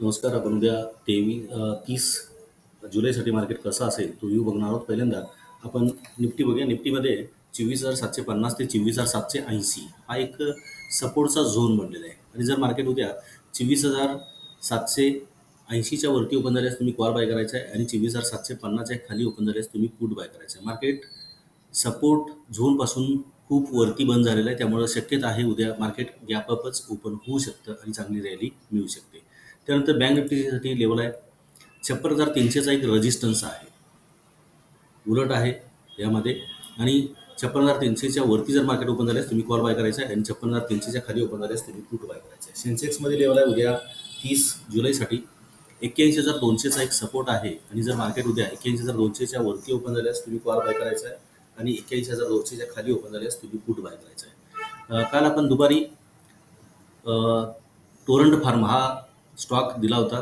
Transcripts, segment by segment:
नमस्कार आपण उद्या तेवीस तीस जुलैसाठी मार्केट कसं असेल तो व्यू बघणार आहोत पहिल्यांदा. आपण निफ्टी बघूया. निफ्टीमध्ये चोवीस हजार सातशे पन्नास ते चोवीस हजार सातशे ऐंशी हा एक सपोर्टचा झोन बनलेला आहे. आणि जर मार्केट उद्या चोवीस हजार सातशे ऐंशीच्या वरती ओपन झाल्यास तुम्ही कॉल बाय करायचा आहे आणि चोवीस हजार सातशे पन्नासच्या खाली ओपन झाल्यास तुम्ही पुट बाय करायचं आहे. मार्केट सपोर्ट झोनपासून खूप वरती बंद झालेलं आहे. त्यामुळं शक्यता आहे उद्या मार्केट गॅपअपच ओपन होऊ शकतं आणि चांगली रॅली मिळू शकते. त्यानंतर बँक निफ्टीसाठी लेवल आहे. छप्पन हजार तीनशेचा एक रजिस्टन्स आहे. उलट आहे यामध्ये. आणि छप्पन हजार तीनशेच्या वरती जर मार्केट ओपन झाल्यास तुम्ही कॉल बाय करायचा आहे. आणि छप्पन हजार तीनशेच्या खाली ओपन झाल्यास तुम्ही पुट बाय करायचं आहे. सेन्सेक्समध्ये लेवल आहे उद्या तीस जुलैसाठी. एक्क्याऐंशी हजार दोनशेचा एक सपोर्ट आहे. आणि जर मार्केट उद्या एक्क्याऐंशी हजार दोनशेच्या वरती ओपन झाल्यास तुम्ही कॉल बाय करायचा आहे. आणि एक्क्याऐंशी हजार दोनशेच्या खाली ओपन झाल्यास तुम्ही पुट बाय करायचा आहे. काल आपण दुपारी टोरंट फार्म हा स्टॉक दिला होता.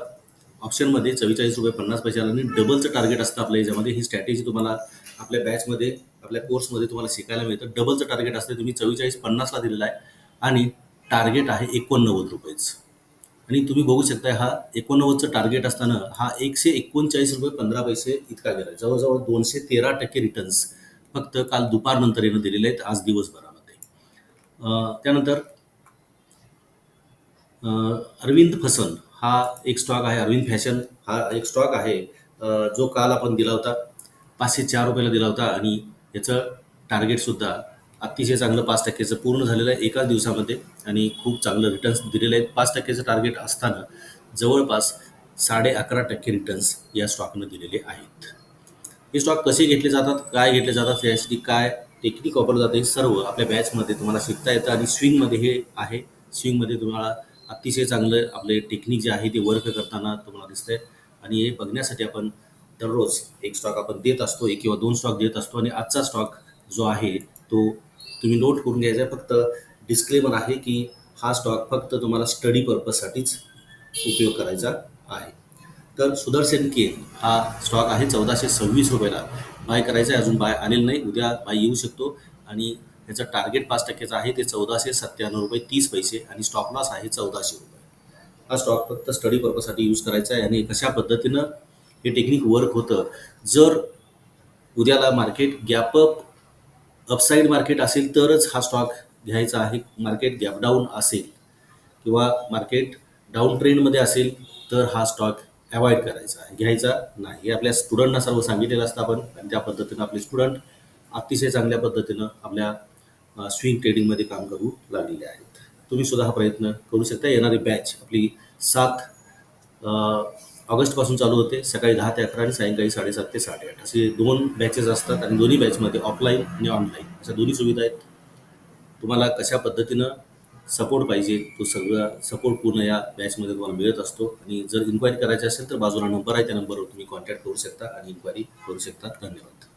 ऑप्शनमध्ये चव्वेचाळीस रुपये पन्नास पैशाला आणि डबलचं टार्गेट असतं आपल्या याच्यामध्ये. ही स्ट्रॅटेजी तुम्हाला आपल्या बॅचमध्ये आपल्या कोर्समध्ये तुम्हाला शिकायला मिळतं. डबलचं टार्गेट असतं तुम्ही चव्वेचाळीस पन्नासला दिलेला आहे आणि टार्गेट आहे एकोणनव्वद रुपयेच. आणि तुम्ही बघू शकता हा एकोणनव्वदचं टार्गेट असताना हा एकशे एकोणचाळीस रुपये पंधरा पैसे इतका गेला जवळजवळ दोनशे तेरा टक्के रिटर्न्स फक्त काल दुपारनंतर येणं दिलेले आहेत आज दिवसभरामध्ये. त्यानंतर अरविंद फसन हा एक स्टॉक आहे अरविंद फॅशन. हा एक स्टॉक आहे जो काल आपण दिला होता. पाचशे चार रुपयाला दिला होता आणि याचं टार्गेटसुद्धा अतिशय चांगलं पाच टक्क्याचं पूर्ण झालेलं आहे एकाच दिवसामध्ये आणि खूप चांगलं रिटर्न्स दिलेले आहेत पाच टक्क्याचं टार्गेट असताना जवळपास साडे अकरा टक्के रिटर्न्स या स्टॉकनं दिलेले आहेत. हे स्टॉक कसे घेतले जातात काय घेतले जातात यासाठी काय टेक्निक वापरलं जातं हे सर्व आपल्या बॅचमध्ये तुम्हाला शिकता येतं आणि स्विंगमध्ये हे आहे. स्विंगमध्ये तुम्हाला अतिशय चांगलं आपले टेक्निक जे आहे ते वर्क करताना तुम्हाला दिसतंय. आणि हे बघण्यासाठी आपण दररोज एक स्टॉक आपण देत असतो एक किंवा दोन स्टॉक देत असतो. आणि आजचा स्टॉक जो आहे तो तुम्ही नोट करून घ्यायचा आहे. फक्त डिस्क्लेमर आहे की हा स्टॉक फक्त तुम्हाला स्टडी पर्पजसाठीच उपयोग करायचा आहे. तर सुदर्शन केन हा स्टॉक आहे. चौदाशे सव्वीस रुपयाला बाय करायचा आहे. अजून बाय आलेलं नाही. उद्या बाय येऊ शकतो. आणि त्याचं टार्गेट पाच टक्क्याचं आहे ते चौदाशे सत्त्याण्णव रुपये तीस पैसे आणि स्टॉक लॉस आहे चौदाशे रुपये. हा स्टॉक फक्त स्टडी पर्पजसाठी यूज करायचा आहे आणि कशा पद्धतीनं हे टेक्निक वर्क होतं जर उद्याला मार्केट गॅपअप अपसाईड मार्केट असेल तरच हा स्टॉक घ्यायचा आहे. मार्केट गॅप डाऊन असेल किंवा मार्केट डाऊन ट्रेंडमध्ये असेल तर हा स्टॉक अवॉइड करायचा घ्यायचा नाही. हे आपल्या स्टुडंटना सर्व सांगितलेलं असतं आपण. आणि त्या पद्धतीनं आपले स्टुडंट अतिशय चांगल्या पद्धतीनं आपल्या स्विंग ट्रेडिंगमध्ये काम करू लागलेले आहेत. तुम्ही सुद्धा हा प्रयत्न करू शकता. येणारी बॅच आपली सात ऑगस्टपासून चालू होते. सकाळी दहा ते अकरा आणि सायंकाळी साडेसात ते साडेआठ. असे दोन बॅचेस असतात आणि दोन्ही बॅचमध्ये ऑफलाईन आणि ऑनलाईन अशा दोन्ही सुविधा आहेत. तुम्हाला कशा पद्धतीनं सपोर्ट पाहिजे तो सगळा सपोर्ट पूर्ण या बॅचमध्ये तुम्हाला मिळत असतो. आणि जर इन्क्वायरी करायची असेल तर बाजूला नंबर आहे त्या नंबरवर तुम्ही कॉन्टॅक्ट करू शकता आणि इन्क्वायरी करू शकता. धन्यवाद.